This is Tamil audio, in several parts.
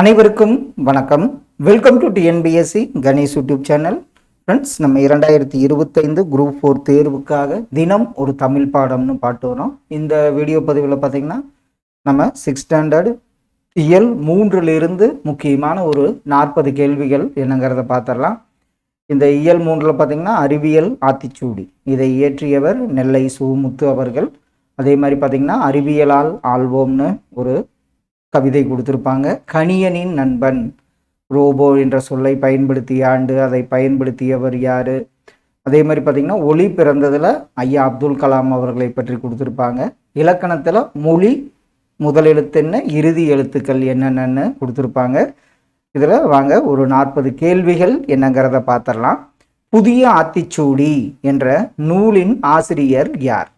அனைவருக்கும் வணக்கம். Welcome to TNPSC Ganesh YouTube channel friends நம்ம இரண்டாயிரத்தி இருபத்தைந்து குரூப் ஃபோர் தேர்வுக்காக தினம் ஒரு தமிழ் பாடம்னு பாட்டு வரோம். இந்த வீடியோ பதிவில் பார்த்தீங்கன்னா நம்ம சிக்ஸ் ஸ்டாண்டர்ட் இயல் மூன்றிலிருந்து முக்கியமான ஒரு நாற்பது கேள்விகள் என்னங்கிறத பார்த்துடலாம் இந்த இயல் மூன்றில் பார்த்தீங்கன்னா அறிவியல் ஆத்திச்சூடி. இதை இயற்றியவர் நெல்லை சுமுத்து அவர்கள். அதே மாதிரி பார்த்தீங்கன்னா அறிவியலால் ஆள்வோம்னு ஒரு கவிதை கொடுத்துருப்பாங்க. கணியனின் நண்பன் ரோபோ என்ற சொல்லை பயன்படுத்திய ஆண்டு அதை பயன்படுத்தியவர் யார்? அதே மாதிரி பார்த்திங்கன்னா ஒளி பிறந்ததில் ஐயா அப்துல் கலாம் அவர்களை பற்றி கொடுத்துருப்பாங்க. இலக்கணத்தில் மொழி முதல் எழுத்து என்ன இறுதி எழுத்துக்கள் என்னென்னு கொடுத்துருப்பாங்க. இதில் வாங்க ஒரு நாற்பது கேள்விகள் என்னங்கிறத பார்த்துடலாம் புதிய ஆத்திச்சூடி என்ற நூலின் ஆசிரியர் யார்?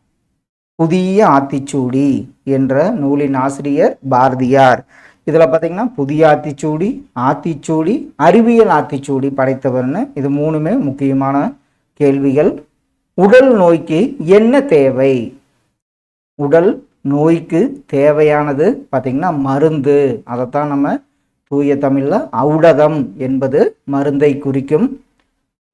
புதிய ஆத்திச்சூடி என்ற நூலின் ஆசிரியர் பாரதியார். இதில் பார்த்தீங்கன்னா புதிய ஆத்திச்சூடி ஆத்திச்சூடி அறிவியல் ஆத்திச்சூடி படைத்தவர்னு இது மூணுமே முக்கியமான கேள்விகள். உடல் நோய்க்கு என்ன தேவை? உடல் நோய்க்கு தேவையானது பார்த்திங்கன்னா மருந்து. அதைத்தான் நம்ம தூய தமிழில் ஔடதம் என்பது மருந்தை குறிக்கும்.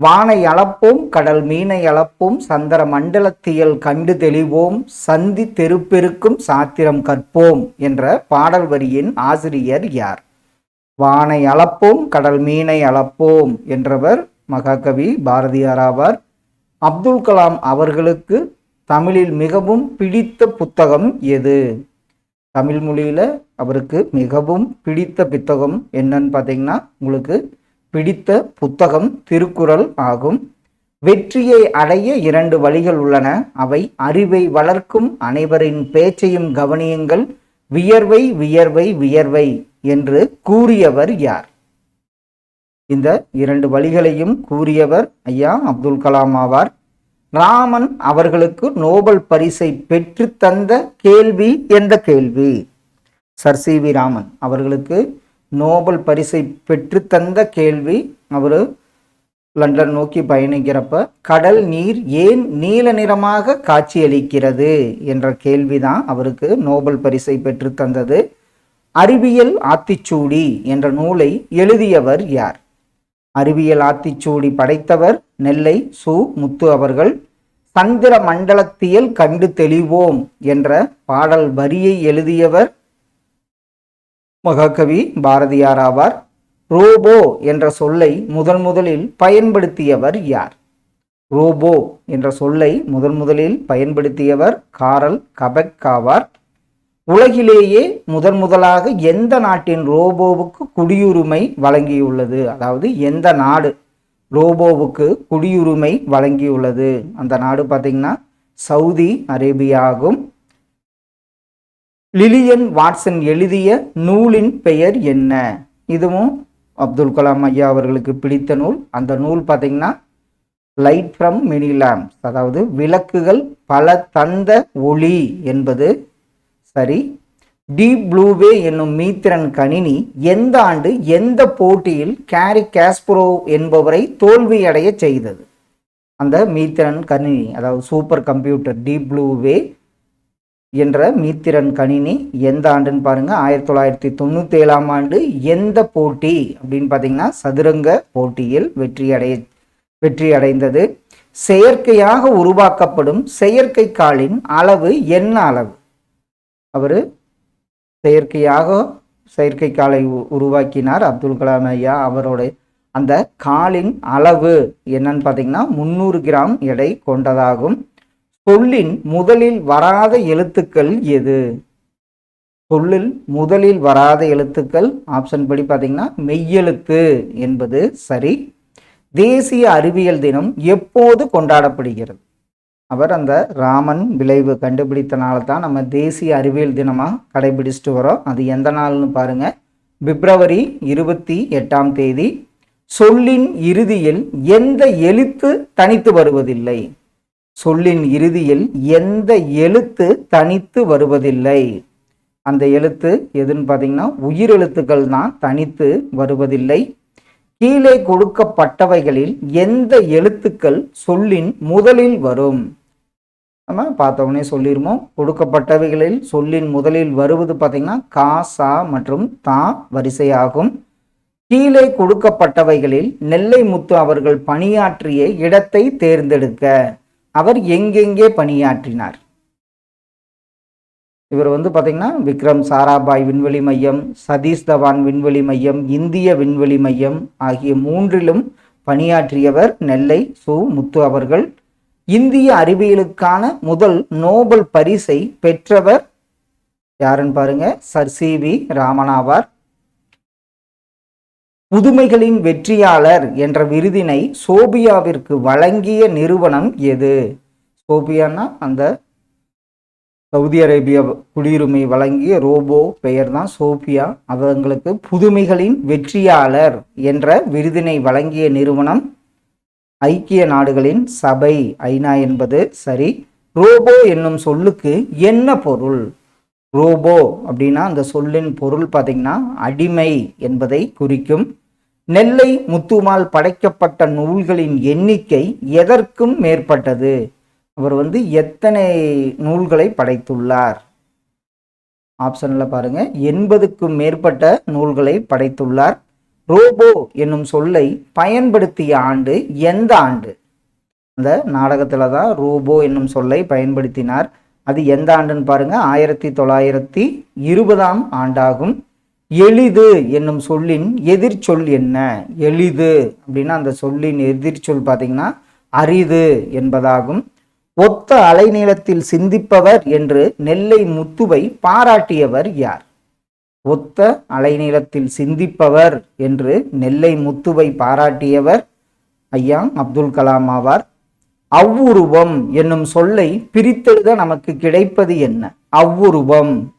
வானை அளப்போம் கடல் மீனை அளப்போம் சந்திர மண்டலத்தியல் கண்டு தெளிவோம் சந்தி தெருப்பெருக்கும் சாத்திரம் கற்போம் என்ற பாடல் வரியின் ஆசிரியர் யார்? வானை அளப்போம் கடல் மீனை அளப்போம் என்றவர் மகாகவி பாரதியார் ஆவார். அப்துல் கலாம் அவர்களுக்கு தமிழில் மிகவும் பிடித்த புத்தகம் எது? தமிழ் மொழியில் அவருக்கு மிகவும் பிடித்த புத்தகம் என்னன்னு பார்த்தீங்கன்னா உங்களுக்கு பிடித்த புத்தகம் திருக்குறள் ஆகும். வெற்றியை அடைய இரண்டு வழிகள் உள்ளன. அவை அறிவை வளர்க்கும் அனைவரின் பேச்சையும் கவனியுங்கள். வியர்வை வியர்வை வியர்வை என்று கூறியவர் யார்? இந்த இரண்டு வழிகளையும் கூறியவர் ஐயா அப்துல் கலாம் ஆவார். ராமன் அவர்களுக்கு நோபல் பரிசை பெற்று தந்த கேள்வி என்ற கேள்வி. சர் சி வி ராமன் அவர்களுக்கு நோபல் பரிசை பெற்றுத்தந்த கேள்வி அவர் லண்டன் நோக்கி பயணிக்கிறப்ப கடல் நீர் ஏன் நீல நிறமாக காட்சியளிக்கிறது? என்ற கேள்விதான் அவருக்கு நோபல் பரிசை பெற்றுத்தந்தது அறிவியல் ஆத்திச்சூடி என்ற நூலை எழுதியவர் யார்? அறிவியல் ஆத்திச்சூடி படைத்தவர் நெல்லை சு. முத்து அவர்கள். சந்திர மண்டலத்தியல் கண்டு தெளிவோம் என்ற பாடல் வரியை எழுதியவர் மகாகவி பாரதியார் ஆவார் ரோபோ என்ற சொல்லை முதன் முதலில் பயன்படுத்தியவர் யார்? ரோபோ என்ற சொல்லை முதன் முதலில் பயன்படுத்தியவர் காரல் கபெக் ஆவார் உலகிலேயே முதன் முதலாக எந்த நாட்டின் ரோபோவுக்கு குடியுரிமை வழங்கியுள்ளது? அதாவது எந்த நாடு ரோபோவுக்கு குடியுரிமை வழங்கியுள்ளது? அந்த நாடு பார்த்திங்கன்னா சவுதி அரேபியாகும். லிலியன் வாட்சன் எழுதிய நூலின் பெயர் என்ன? இதுவும் அப்துல் கலாம் ஐயா அவர்களுக்கு பிடித்த நூல். அந்த நூல் பார்த்திங்கன்னா லைட் ஃப்ரம் மினி லேம்ப்ஸ் அதாவது விளக்குகள் பல தந்த ஒளி என்பது. சரி. டீப் ப்ளூவே என்னும் மீத்திரன் கணினி எந்த ஆண்டு எந்த போட்டியில் கேரி காஸ்ப்ரோ என்பவரை தோல்வியடைய செய்தது? அந்த மீத்திரன் கணினி அதாவது சூப்பர் கம்ப்யூட்டர் டீப் ப்ளூவே என்ற மீத்திரன் கணினி எந்த ஆண்டுன்னு பாருங்கள் ஆயிரத்தி தொள்ளாயிரத்தி தொண்ணூற்றி ஏழாம் ஆண்டு எந்த போட்டி அப்படின்னு பார்த்தீங்கன்னா சதுரங்க போட்டியில் வெற்றி அடைய வெற்றி அடைந்தது. செயற்கையாக உருவாக்கப்படும் செயற்கை காலின் அளவு என்ன அளவு? அவர் செயற்கையாக செயற்கை காலை உருவாக்கினார் அப்துல் கலாம் ஐயா. அவரோட அந்த காலின் அளவு என்னன்னு பார்த்தீங்கன்னா முந்நூறு கிராம் எடை கொண்டதாகும். சொல்லின் முதலில் வராத எழுத்துக்கள் எது? சொல்லில் முதலில் வராத எழுத்துக்கள் ஆப்ஷன் படி பார்த்தீங்கன்னா மெய்யெழுத்து என்பது சரி. தேசிய அறிவியல் தினம் எப்போது கொண்டாடப்படுகிறது? அவர் அந்த ராமன் விளைவு கண்டுபிடித்தனால தான் நம்ம தேசிய அறிவியல் தினமாக கடைபிடிச்சிட்டு வரோம். அது எந்த நாள்னு பாருங்க. பிப்ரவரி இருபத்தி எட்டாம் தேதி. சொல்லின் இறுதியில் எந்த எழுத்து தனித்து வருவதில்லை? சொல்லின் இறுதியில் எந்த எழுத்து தனித்து வருவதில்லை? அந்த எழுத்து எதுன்னு பார்த்தீங்கன்னா உயிரெழுத்துக்கள் தான் தனித்து வருவதில்லை. கீழே கொடுக்கப்பட்டவைகளில் எந்த எழுத்துக்கள் சொல்லின் முதலில் வரும்? நம்ம பார்த்தவொடனே சொல்லிடுமோ கொடுக்கப்பட்டவைகளில் சொல்லின் முதலில் வருவது பார்த்திங்கன்னா கா சா மற்றும் தா வரிசையாகும். கீழே கொடுக்கப்பட்டவைகளில் நெல்லை முத்து அவர்கள் பணியாற்றிய இடத்தை தேர்ந்தெடுக்க. அவர் எங்கெங்கே பணியாற்றினார்? இவர் வந்து பார்த்தீங்கன்னா விக்ரம் சாராபாய் விண்வெளி மையம் சதீஷ் தவான் விண்வெளி மையம் இந்திய விண்வெளி மையம் ஆகிய மூன்றிலும் பணியாற்றியவர் நெல்லை சு. முத்து அவர்கள். இந்திய அறிவியலுக்கான முதல் நோபல் பரிசை பெற்றவர் யாருன்னு பாருங்க சர். சி. வி. ராமனாவார். புதுமைகளின் வெற்றியாளர் என்ற விருதினை சோபியாவிற்கு வழங்கிய நிறுவனம் எது? சோபியான்னா அந்த சவுதி அரேபியா குடியுரிமை வழங்கிய ரோபோ பெயர் தான் சோபியா அவங்களுக்கு புதுமைகளின் வெற்றியாளர் என்ற விருதினை வழங்கிய நிறுவனம் ஐக்கிய நாடுகளின் சபை. ஐநா என்பது சரி. ரோபோ என்னும் சொல்லுக்கு என்ன பொருள்? ரோபோ அப்படின்னா அந்த சொல்லின் பொருள் பார்த்தீங்கன்னா அடிமை என்பதை குறிக்கும். நெல்லை முத்துமால் படைக்கப்பட்ட நூல்களின் எண்ணிக்கை எதற்கும் மேற்பட்டது? அவர் வந்து எத்தனை நூல்களை படைத்துள்ளார்? ஆப்ஷனில் பாருங்க. எண்பதுக்கும் மேற்பட்ட நூல்களை படைத்துள்ளார். ரோபோ என்னும் சொல்லை பயன்படுத்திய ஆண்டு எந்த ஆண்டு? அந்த நாடகத்தில் தான் ரோபோ என்னும் சொல்லை பயன்படுத்தினார். அது எந்த ஆண்டுன்னு பாருங்க. ஆயிரத்தி தொள்ளாயிரத்தி இருபதாம் ஆண்டாகும். எளிது என்னும் சொல்லின் எதிர்ச்சொல் என்ன? எளிது அப்படின்னா அந்த சொல்லின் எதிர்ச்சொல் பார்த்தீங்கன்னா அரிது என்பதாகும். ஒத்த அலைநீளத்தில் சிந்திப்பவர் என்று நெல்லை முத்துவை பாராட்டியவர் யார்? ஒத்த அலைநீளத்தில் சிந்திப்பவர் என்று நெல்லை முத்துவை பாராட்டியவர் ஐயா அப்துல் கலாம் ஆவார். அவ்வுருவம் என்னும் சொல்லை பிரித்தெழுத நமக்கு கிடைப்பது என்ன? அவ்வுருவம்.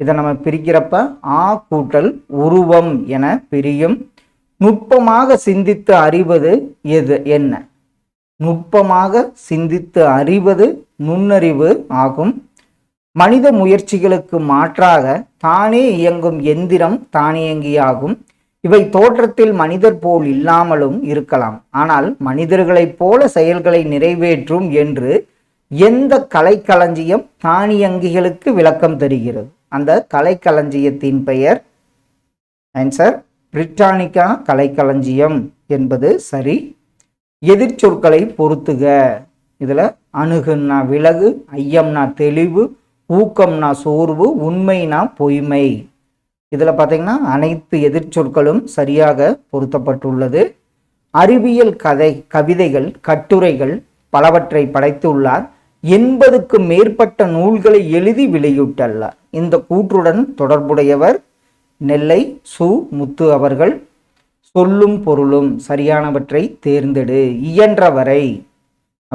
இதை நம்ம பிரிக்கிறப்ப ஆ கூட்டல் உருவம் என பிரியும். நுட்பமாக சிந்தித்து அறிவது எது என்ன? நுட்பமாக சிந்தித்து அறிவது நுண்ணறிவு ஆகும். மனித முயற்சிகளுக்கு மாற்றாக தானே இயங்கும் எந்திரம் தானியங்கியாகும். இவை தோற்றத்தில் மனிதர் போல் இல்லாமலும் இருக்கலாம். ஆனால் மனிதர்களைப் போல செயல்களை நிறைவேற்றும் என்று எந்த கலைக்களஞ்சியம் தானியங்கிகளுக்கு விளக்கம் தருகிறது? அந்த கலைக்களஞ்சியத்தின் பெயர்? ஆன்சர் பிரிட்டானிக்கா கலைக்களஞ்சியம் என்பது சரி. எதிர்ச்சொற்களை பொருத்துக. இதில் அணுகுன்னா விலகு ஐயம்னா தெளிவு ஊக்கம்னா சோர்வு உண்மைனா பொய்மை. இதில் பார்த்தீங்கன்னா அனைத்து எதிர்ச்சொற்களும் சரியாக பொருத்தப்பட்டுள்ளது. அறிவியல் கதை கவிதைகள் கட்டுரைகள் பலவற்றை படைத்துள்ளார். எண்பதுக்கும் மேற்பட்ட நூல்களை எழுதி வெளியிட்டுள்ளார் இந்த கூற்றுடன் தொடர்புடையவர் நெல்லை சு. முத்து அவர்கள். சொல்லும் பொருளும் சரியானவற்றை தேர்ந்தெடு. இயன்றவரை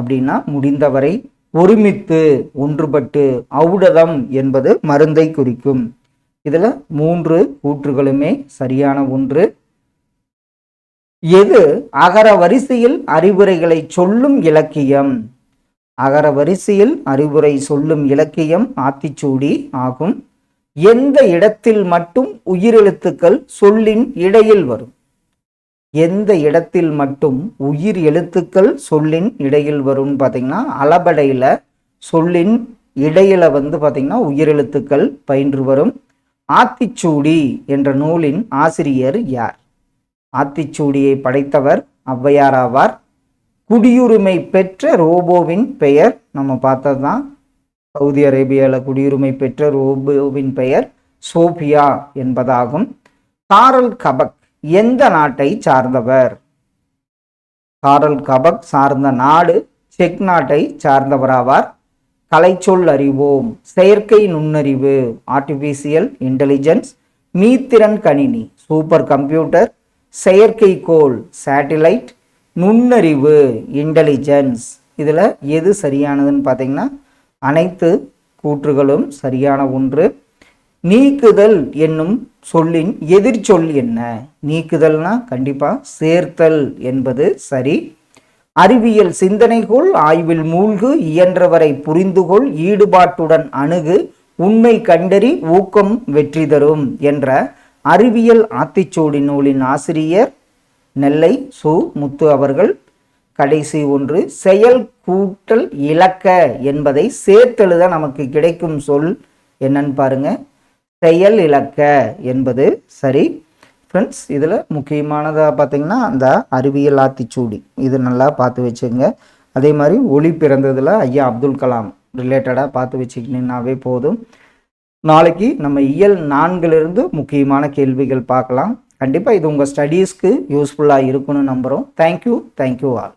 அப்படின்னா முடிந்தவரை ஒருமித்து ஒன்றுபட்டு ஔடதம் என்பது மருந்தை குறிக்கும். இதில் மூன்று கூற்றுகளுமே சரியான ஒன்று. எது அகர வரிசையில் அறிவுரைகளை சொல்லும் இலக்கியம்? அகர வரிசையில் அறிவுரை சொல்லும் இலக்கியம் ஆத்திச்சூடி ஆகும். எந்த இடத்தில் மட்டும் உயிரெழுத்துக்கள் சொல்லின் இடையில் வரும்? எந்த இடத்தில் மட்டும் உயிர் எழுத்துக்கள் சொல்லின் இடையில் வரும்னு பார்த்தீங்கன்னா அளபடையில் சொல்லின் இடையில வந்து பார்த்தீங்கன்னா உயிரெழுத்துக்கள் பயின்று வரும். ஆத்திச்சூடி என்ற நூலின் ஆசிரியர் யார்? ஆத்திச்சூடியை படைத்தவர் ஔவையார் ஆவார். குடியுரிமை பெற்ற ரோபோவின் பெயர் நம்ம பார்த்தது தான் சவுதி அரேபியாவில் குடியுரிமை பெற்ற ரோபோவின் பெயர் சோபியா என்பதாகும். காரல் கபக் எந்த நாட்டை சார்ந்தவர்? காரல் கபக் சார்ந்த நாடு செக் நாட்டை சார்ந்தவராவார். கலைச்சொல் அறிவோம் செயற்கை நுண்ணறிவு ஆர்டிஃபிஷியல் இன்டெலிஜென்ஸ் மீத்திறன் கணினி சூப்பர் கம்ப்யூட்டர் செயற்கைக்கோள் சேட்டிலைட் நுண்ணறிவு இன்டெலிஜென்ஸ் இதில் எது சரியானதுன்னு பார்த்தீங்கன்னா அனைத்து கூற்றுகளும் சரியான ஒன்று. நீக்குதல் என்னும் சொல்லின் எதிர்ச்சொல் என்ன? நீக்குதல்னா கண்டிப்பாக சேர்த்தல் என்பது சரி. அறிவியல் சிந்தனைகொள் ஆய்வில் மூழ்கு இயன்றவரை புரிந்துகொள் ஈடுபாட்டுடன் அணுகு உண்மை கண்டறி ஊக்கம் வெற்றி தரும் என்ற அறிவியல் ஆத்திச்சூடி நூலின் ஆசிரியர் நெல்லை சு. முத்து அவர்கள் கடைசி ஒன்று செயல் கூட்டல் இலக்க என்பதை சேர்த்தெழுத நமக்கு கிடைக்கும் சொல் என்னன்னு பாருங்க. செயல் இலக்க என்பது சரி. ஃப்ரெண்ட்ஸ் இதில் முக்கியமானதாக பார்த்தீங்கன்னா அந்த அறிவியல் ஆத்திச்சூடி. இது நல்லா பார்த்து வச்சுங்க. அதே மாதிரி ஒளி பிறந்ததில் ஐயா அப்துல் கலாம் ரிலேட்டடாக பார்த்து வச்சுக்கினீங்கன்னாவே போதும். நாளைக்கு நம்ம இயல் நான்கிலிருந்து முக்கியமான கேள்விகள் பார்க்கலாம். கண்டிப்பாக இது உங்கள் ஸ்டடீஸ்க்கு யூஸ்ஃபுல்லாக இருக்கும்னு நம்புகிறோம் தேங்க்யூ தேங்க்யூ ஆல்